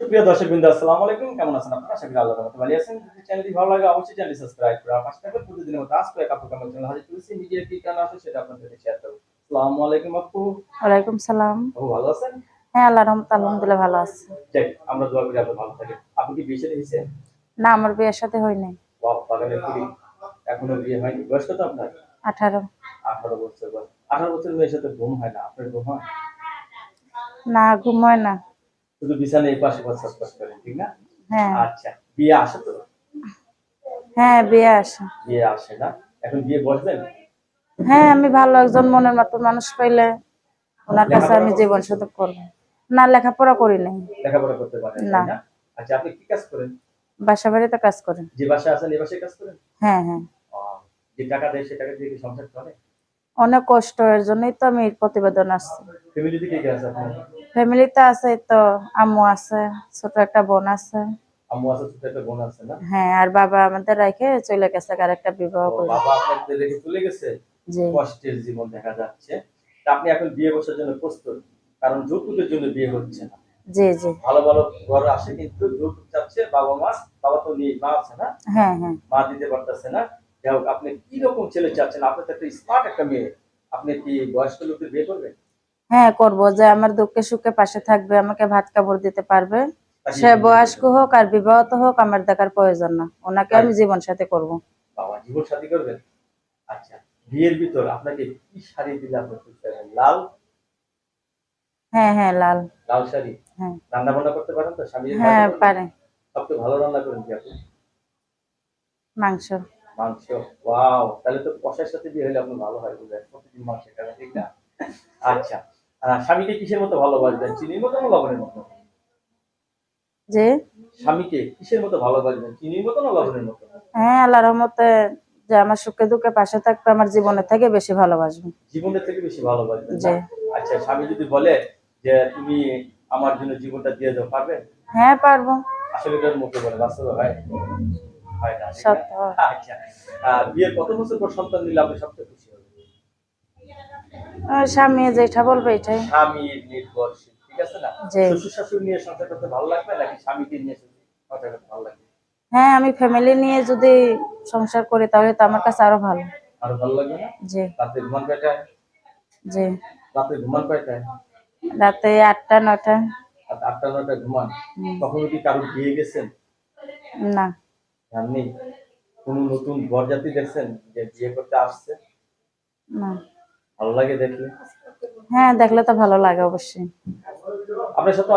প্রিয় দর্শক বিন্দু আসসালামু আলাইকুম। কেমন আছেন আপনারা? আশা করি আল্লাহর রহমতে ভালো আছেন। যদি চ্যানেলটি ভালো লাগে অবশ্যই চ্যানেলটি সাবস্ক্রাইব করে পাশে থাকবেন। প্রতিদিনের মতো আজকে এক আপু কেমন চ্যানেল হাজির করেছি। মিডিয়া কি কারণ আছে সেটা আপনাদের শেয়ার করব। আসসালামু আলাইকুম আপু। ওয়ালাইকুম সালাম। আপু ভালো আছেন? হ্যাঁ আল্লাহ রহমত আলহামদুলিল্লাহ ভালো আছে। যাক আমরা দোয়া করি আপনি ভালো থাকেন। আপনি কি বিয়ে শাদী হয়েছে? না আমার বিয়ের সাথে হয় নাই। বাহ বাগানের কুড়ি এখনও বিয়ে হয়নি। বয়স কত আপনার? আঠারো। আঠারো বছর বয়স। আঠারো বছর মেয়ের সাথে ঘুম হয় না? আপনার ঘুম হয়? না ঘুমোয় না। শুধু বিছানে এই পাশে পাশ করেন ঠিক না? হ্যাঁ। আচ্ছা বিয়ে আসে তো? হ্যাঁ বিয়ে আসে। বিয়ে আসে না? এখন বিয়ে বসবেন? হ্যাঁ আমি ভালো একজন মনের মতো মানুষ পাইলে ওনার কাছে আমি জীবন শুধু করব। না লেখাপড়া করি নাই। লেখাপড়া করতে পারেন না। আচ্ছা আপনি কি কাজ করেন? বাসা বাড়িতে কাজ করি। যে বাসায় আছেন এই বাসায় কাজ করেন? হ্যাঁ হ্যাঁ। যে টাকা দেয় সে টাকা দিয়ে কি সংসার চলে? অনেক কষ্ট এর জন্যই তো আমি প্রতিবেদন আসছি। ফ্যামিলিতে আছে তো আম্মু আছে ছোট একটা বোন আছে। হ্যাঁ আর বাবা আমাদের রেখে চলে গেছে আর একটা বিবাহ করে। বাবা আপনাদের রেখে চলে গেছে? কষ্টের জীবন দেখা যাচ্ছে। তা আপনি এখন বিয়ে বসার জন্য প্রস্তুত? কারণ যৌতুকের জন্য বিয়ে হচ্ছে না। জি জি। ভালো ভালো ঘর আসে কিন্তু যৌতুক চাচ্ছে বাবা মা বাবা তো নেই মা আছে না? হ্যাঁ হ্যাঁ। মা দিতে পারতেছে না। যাই আপনি কি রকম ছেলে চাচ্ছেন? আপনি তো একটা স্মার্ট একটা মেয়ে। আপনি কি বয়স্ক লোকের বিয়ে করবেন? হ্যাঁ করব। যে আমার দুঃখে সুখে পাশে থাকবে আমাকে ভাত কাপড় দিতে পারবে। সে বয়স্ক হোক আর বিবাহত হোক আমার দেখার প্রয়োজন না। ওনাকে আমি জীবন সাথে করব। বাবা জীবন সাথী করবেন? আচ্ছা বিয়ের ভিতর আপনাকে কি শাড়ি দিলে আপনি? লাল? হ্যাঁ হ্যাঁ লাল। লাল শাড়ি? হ্যাঁ। রান্না বান্না করতে পারেন তো? স্বামী হ্যাঁ পারে। সবচেয়ে ভালো রান্না করেন কি আপনি? মাংস। মাংস ওয়াও তাহলে তো কষার সাথে বিয়ে হলে আপনার ভালো হয় বুঝলেন প্রতিদিন মাংস খাবেন ঠিক না? আচ্ছা স্বামীকে কিসের মতো ভালোবাসবেন? চিনির মতো না লবণের মতো যে? স্বামীকে কিসের মতো ভালোবাসবেন? চিনির মতো না লবণের মতো হ্যাঁ আল্লাহ রহমতে যে আমার সুখে দুঃখে পাশে থাকবে আমার জীবনের থেকে বেশি ভালোবাসবে। জীবনের থেকে বেশি ভালোবাসবেন আচ্ছা স্বামী যদি বলে যে তুমি আমার জন্য জীবনটা দিয়ে দাও পারবে? হ্যাঁ পারব। আসলে মুখে বলে বাস্তবে হয়? হয় না আচ্ছা। বিয়ের কত বছর পর সন্তান নিলে আপনি সবচেয়ে খুশি হবেন? স্বামী যেটা বলবে এটাই। স্বামীর নির্ভরশীল ঠিক আছে না? শ্বশুর শাশুড়ি নিয়ে সংসার করতে ভালো লাগবে নাকি স্বামীকে নিয়ে সংসার করতে ভালো লাগবে? হ্যাঁ আমি ফ্যামিলি নিয়ে যদি সংসার করি তাহলে তো আমার কাছে আরও ভালো। আরও ভালো লাগবে না? জি। রাতে ঘুমান কয়টায়? জি। রাতে ঘুমান কয়টায়? রাতে আটটা নটা আটটা নয়টায় ঘুমান। কখনো কি কারও বিয়ে গেছেন না। জাননি কোন নতুন বরযাত্রী দেখছেন যে বিয়ে করতে আসছে? না। ভালো লাগে দেখলে? হ্যাঁ দেখলে তো ভালো লাগে অবশ্যই। আপনার সাথে